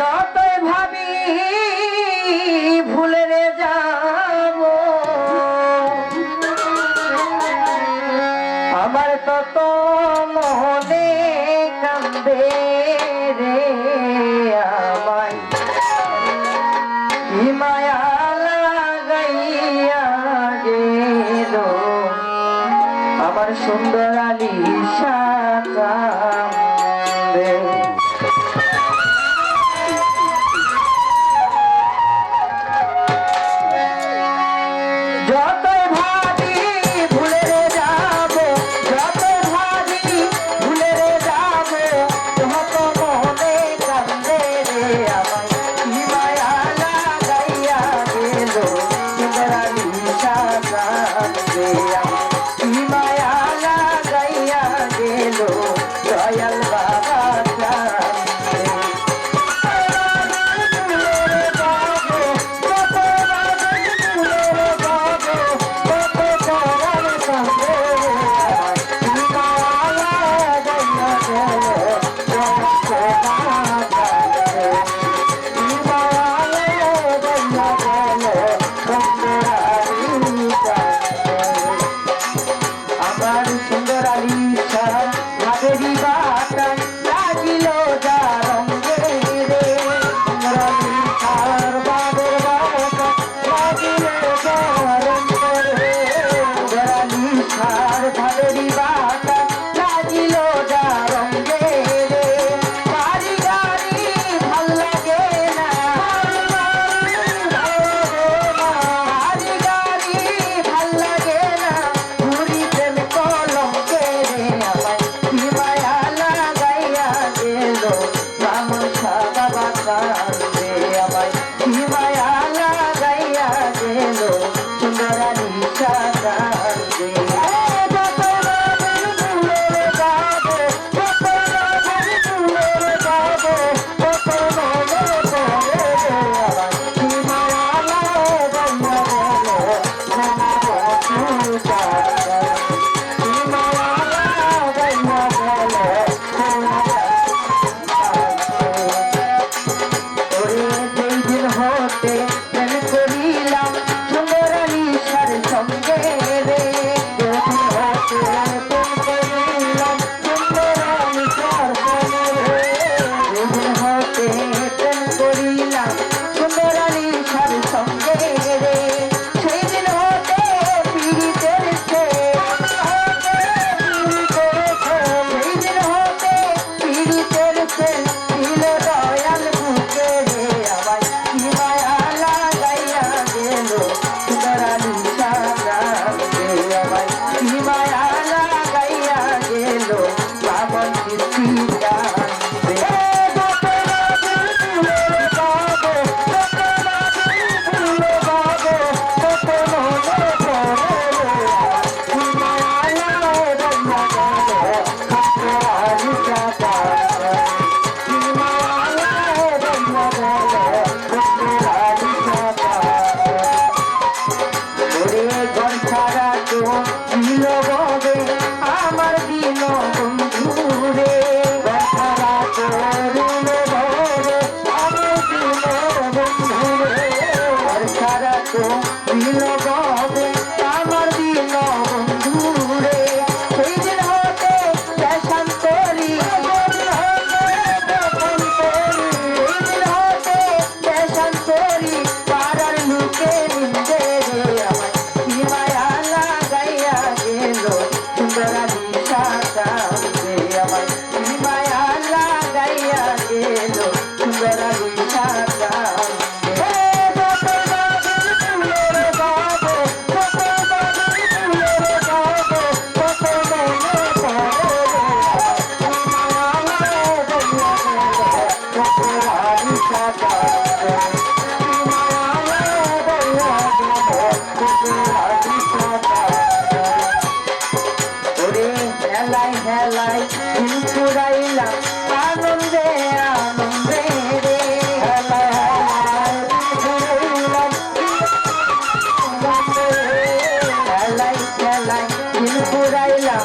যতই ভাবি ভুলে রে যাব। আমার তত মোহনে কান্দে রে আমায়। লাগাইয়া আমার সুন্দর আলী সাকা 나 হেলাই হেলাই ঘুরাইলাম আনন্দে আনন্দে রে। হেলাই হেলাই ঘুরাইলাম